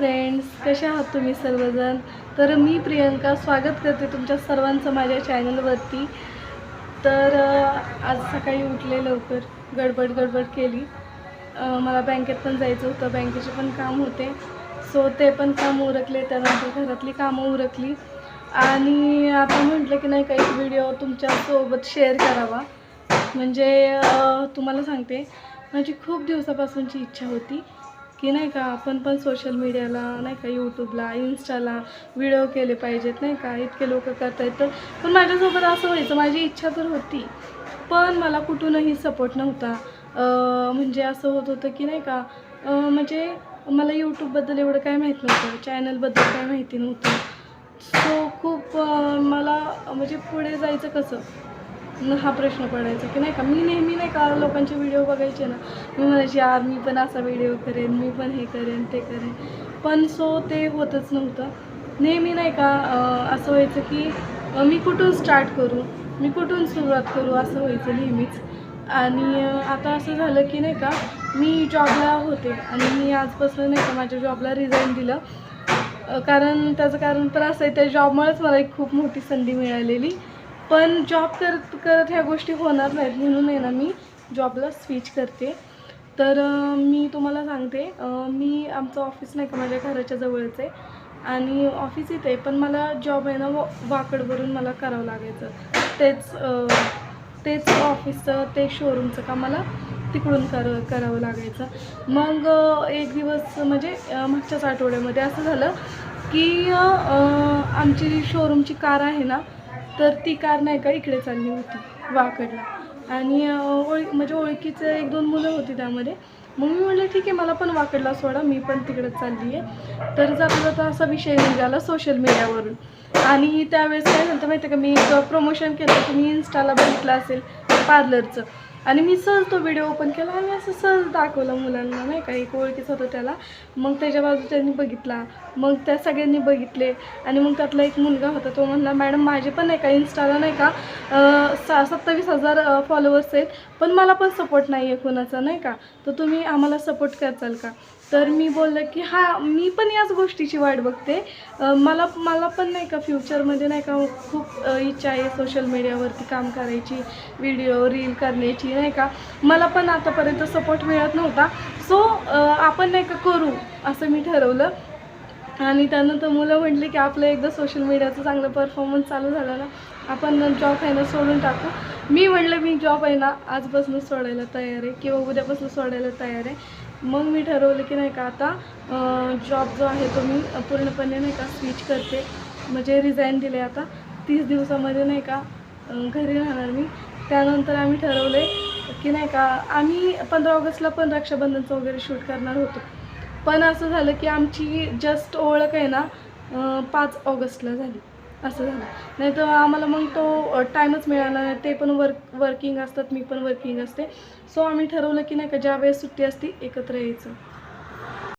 Friends कसे आहात तुम्ही सर्वजण? तर मी प्रियंका स्वागत करते तुमच्या सर्वांचं माझ्या चॅनलवरती तर आज सकाळी उठले लवकर गडबड गडबड केली. मला बँकेत पण जायचं होतं बँकेचे पण काम होते. सो ते पण काम उरकले त्यानंतर घरातली कामं उरकली. आणि आता म्हटलं की नाही काही व्हिडिओ तुमच्यासोबत शेअर करावा. म्हणजे तुम्हाला सांगते माझी खूप दिवसापासूनची इच्छा होती. की नाही का आपण पण सोशल मीडियाला नाही का यूट्यूबला इन्स्टाला व्हिडिओ केले पाहिजेत नाही का? इतके लोक करतायत. तर पण माझ्यासोबत असं व्हायचं माझी इच्छा तर होती. पण मला कुठूनही सपोर्ट नव्हता. म्हणजे असं होत होतं की नाही का म्हणजे मला यूट्यूबबद्दल एवढं काय माहीत नव्हतं चॅनलबद्दल काय माहिती नव्हतं. सो खूप मला म्हणजे पुढे जायचं कसं? हा प्रश्न पडायचा की नाही का मी नेहमी नाही का लोकांचे व्हिडिओ बघायचे ना. मी म्हणायची यार मी पण असा व्हिडिओ करेन मी पण हे करेन ते करेन. पण सो ते होतच नव्हतं. नेहमी नाही का असं व्हायचं की मी कुठून स्टार्ट करू मी कुठून सुरुवात करू असं व्हायचं नेहमीच. आणि आता असं झालं की नाही का मी जॉबला होते आणि मी आजपासून नाही का माझ्या जॉबला रिझाईन दिलं. कारण त्याचं कारण तर असं आहे त्या जॉबमुळेच मला एक खूप मोठी संधी मिळालेली. पण जॉब करत करत ह्या गोष्टी होणार नाहीत म्हणून आहे ना मी जॉबला स्विच करते. तर मी तुम्हाला सांगते मी आमचं ऑफिस नाही का माझ्या घराच्या जवळच आहे आणि ऑफिस इथे आहे पण मला जॉब आहे ना वा वाकडवरून मला करावं लागायचं. तेच तेच ऑफिसचं ते शोरूमचं का मला तिकडून कर करावं लागायचं. मग एक दिवस म्हणजे मागच्याच आठवड्यामध्ये असं झालं की आमची शोरूमची कार आहे ना तर ती कार नाही का इकडे चालली होती वाकडला. आणि ओळख म्हणजे ओळखीचं एक दोन मुलं होती त्यामध्ये. मग मी म्हटलं ठीक आहे मला पण वाकडला सोडा मी पण तिकडे चालली आहे तर जाता जाता असा विषय निघाला सोशल मीडियावरून आणि त्यावेळेस काय झालं माहिती आहे का मी एक प्रमोशन केलं तुम्ही इन्स्टाला बघितलं असेल पार्लरचं आणि मी सहज तो व्हिडिओ ओपन केला आणि असं सहज दाखवलं मुलांना नाही का? एक ओळखीच होतं त्याला. मग त्याच्या बाजू त्यांनी बघितला. मग त्या सगळ्यांनी बघितले आणि मग त्यातला एक मुलगा होता तो म्हणला मॅडम माझे पण नाही का इन्स्टाला नाही का सा सत्तावीस हजार फॉलोअर्स आहेत पण मला पण सपोर्ट नाही आहे कोणाचा नाही का? तर तुम्ही आम्हाला सपोर्ट करचाल का? तर मी बोललं की हा मी पण याच गोष्टीची वाट बघते. मला मला पण नाही का फ्युचरमध्ये नाही का खूप इच्छा आहे सोशल मीडियावरती काम करायची व्हिडिओ रील करण्याची नाही का? मला पण आतापर्यंत सपोर्ट मिळत नव्हता. सो आपण नाही का करू असं मी ठरवलं. आणि त्यानंतर मुलं म्हटली की आपलं एकदा सोशल मीडियाचं चांगलं परफॉर्मन्स चालू झालं ना आपण जॉब आहे ना सोडून टाकू. मी म्हटलं मी जॉब आहे ना आजपासून सोडायला तयार आहे किंवा उद्यापासून सोडायला तयार आहे. मग मी ठरवलं की नाही का आता जॉब जो आहे तो मी पूर्णपणे नाही का स्विच करते. म्हणजे रिझाईन दिले आता. तीस दिवसामध्ये नाही का घरी राहणार मी. त्यानंतर आम्ही ठरवलं आहे की नाही का आम्ही पंधरा ऑगस्टला पण रक्षाबंधनचं वगैरे शूट करणार होतो. पण असं झालं की आमची जस्ट ओळख आहे ना पाच ऑगस्टला झाली. असं झालं. नाही तर आम्हाला मग तो टाईमच मिळाला नाही. ते पण वर्क वर्किंग असतात मी पण वर्किंग असते. सो आम्ही ठरवलं की नाही का ज्या वेळेस सुट्टी असती एकत्र यायचं.